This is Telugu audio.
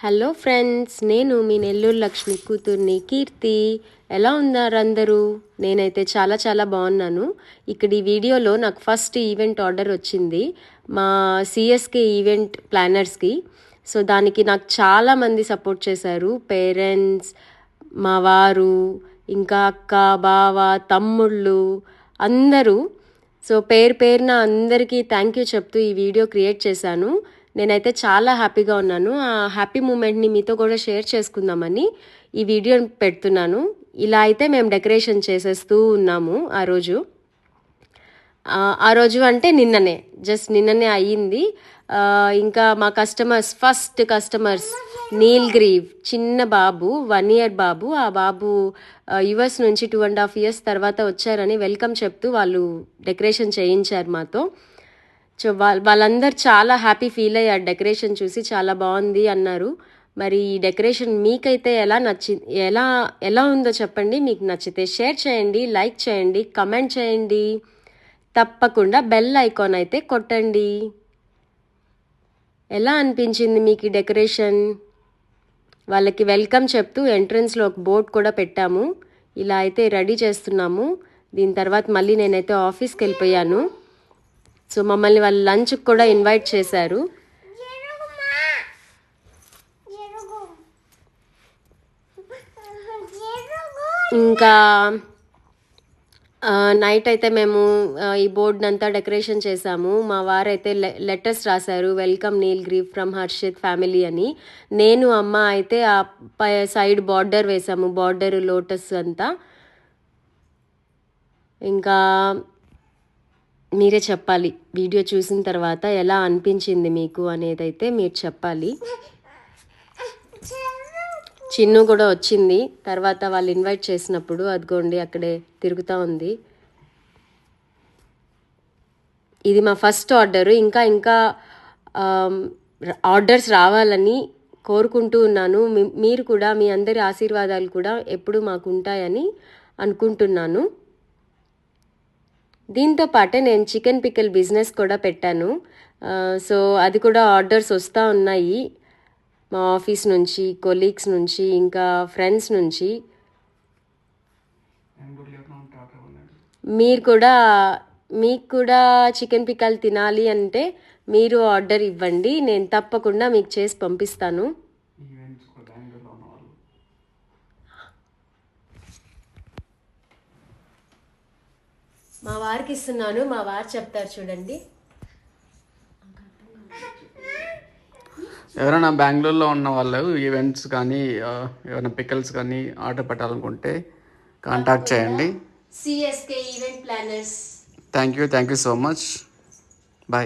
హలో ఫ్రెండ్స్ నేను మీ నెల్లూరు లక్ష్మి కూతుర్ని కీర్తి. ఎలా ఉన్నారు అందరూ? నేనైతే చాలా చాలా బాగున్నాను. ఇక్కడ ఈ వీడియోలో నాకు ఫస్ట్ ఈవెంట్ ఆర్డర్ వచ్చింది మా సిఎస్కే ఈవెంట్ ప్లానర్స్కి. సో దానికి నాకు చాలామంది సపోర్ట్ చేశారు. పేరెంట్స్ మా వారు ఇంకా అక్క బావ తమ్ముళ్ళు అందరూ. సో పేరు పేరున అందరికీ థ్యాంక్ యూ చెప్తూ ఈ వీడియో క్రియేట్ చేశాను. నేనైతే చాలా హ్యాపీగా ఉన్నాను. ఆ హ్యాపీ మూమెంట్ని మీతో కూడా షేర్ చేసుకుందామని ఈ వీడియో పెడుతున్నాను. ఇలా అయితే మేము డెకరేషన్ చేసేస్తూ ఉన్నాము ఆ రోజు. ఆ, రోజు అంటే నిన్ననే జస్ట్ నిన్ననే అయ్యింది. ఇంకా మా customers first customers Neel Greev చిన్న బాబు వన్ ఇయర్ బాబు. ఆ బాబు యుఎస్ నుంచి టూ అండ్ హాఫ్ ఇయర్స్ తర్వాత వచ్చారని వెల్కమ్ చెప్తూ వాళ్ళు డెకరేషన్ చేయించారు మాతో. సో వాళ్ళ వాళ్ళందరూ చాలా హ్యాపీ ఫీల్ అయ్యారు. డెకరేషన్ చూసి చాలా బాగుంది అన్నారు. మరి ఈ డెకరేషన్ మీకైతే ఎలా నచ్చి ఎలా ఎలా ఉందో చెప్పండి. మీకు నచ్చితే షేర్ చేయండి లైక్ చేయండి కమెంట్ చేయండి. తప్పకుండా బెల్ ఐకాన్ అయితే కొట్టండి. ఎలా అనిపించింది మీకు ఈ డెకరేషన్? వాళ్ళకి వెల్కమ్ చెప్తూ ఎంట్రన్స్లో ఒక బోర్డ్ కూడా పెట్టాము. ఇలా అయితే రెడీ చేస్తున్నాము. దీని తర్వాత మళ్ళీ నేనైతే ఆఫీస్కి వెళ్ళిపోయాను. సో మమ్మల్ని వాళ్ళు లంచ్కి కూడా ఇన్వైట్ చేశారు. ఇంకా నైట్ అయితే మేము ఈ బోర్డ్ అంతా డెకరేషన్ చేశాము. మా వారైతే లెటర్స్ రాశారు. Welcome Neel Greev from Harshit family అని. నేను అమ్మ అయితే ఆ పై సైడ్ బార్డర్ వేసాము బార్డర్ లోటస్ అంతా. ఇంకా మీరే చెప్పాలి. వీడియో చూసిన తర్వాత ఎలా అనిపించింది మీకు అనేది అయితే మీరు చెప్పాలి. చిన్ను కూడా వచ్చింది. తర్వాత వాళ్ళు ఇన్వైట్ చేసినప్పుడు అదిగోండి అక్కడే తిరుగుతూ ఉంది. ఇది మా ఫస్ట్ ఆర్డర్ ఇంకా ఇంకా ఆర్డర్స్ రావాలని కోరుకుంటూ ఉన్నాను. మీరు కూడా మీ అందరి ఆశీర్వాదాలు కూడా ఎప్పుడు మాకు ఉంటాయని అనుకుంటున్నాను. దీంతో పాటే నేను చికెన్ పిక్కల్ బిజినెస్ కూడా పెట్టాను. సో అది కూడా ఆర్డర్స్ వస్తూ ఉన్నాయి. మా ఆఫీస్ నుంచి కొలీగ్స్ నుంచి ఇంకా ఫ్రెండ్స్ నుంచి. మీరు కూడా మీకు కూడా చికెన్ పికల్ తినాలి అంటే మీరు ఆర్డర్ ఇవ్వండి. నేను తప్పకుండా మీకు చేసి పంపిస్తాను. మా వారికి ఇస్తున్నాను మా వారు చెప్తారు చూడండి. ఎవరైనా బెంగళూరులో ఉన్న వాళ్ళు ఈవెంట్స్ కానీ ఏమైనా పికల్స్ కానీ ఆర్డర్ పెట్టాలనుకుంటే కాంటాక్ట్ చేయండి. CSK event planners. Thank you thank you so much